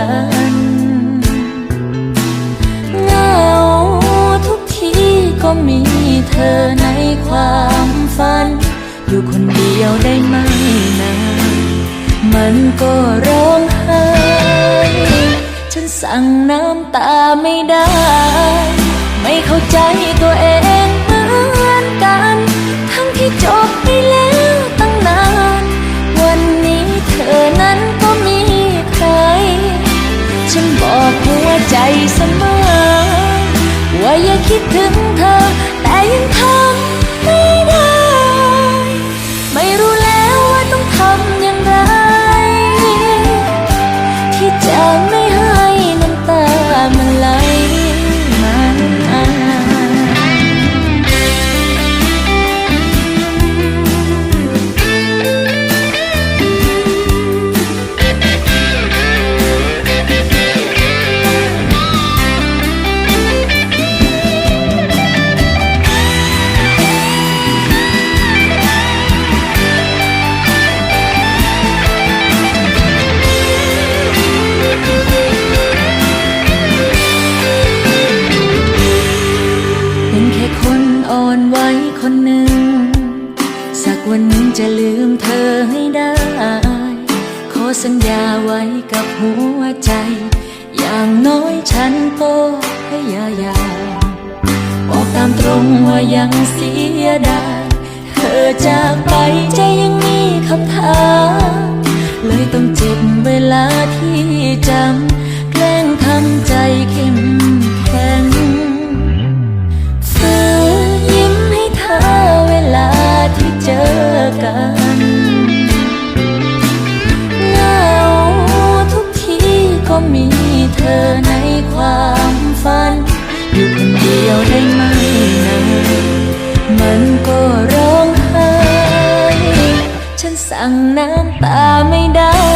กัน เหงาทุกทีก็มีเธอในความฝัน อยู่คนเดียวได้ไม่นานมันก็ร้องไห้ฉันสั่งน้ำตาไม่ได้ ไม่เข้าใจตัวเอง ใจเสมอ ว่าอย่าคิดถึงเธอแต่ คนหนึ่ง สักวันหนึ่งจะลืมเธอให้ได้ ขอสัญญาไว้กับหัวใจ อย่างน้อยฉันก็พยายามบอกตามตรงว่ายังเสียดายเธอจากไปใจยังมีคำถามเลยต้องเจ็บเวลาที่จำ กันเหงาทุกทีก็มีเธอในความฝัน อยู่คนเดียวได้ไหมนานมันก็ร้องไห้ ฉันสั่งน้ำตาไม่ได้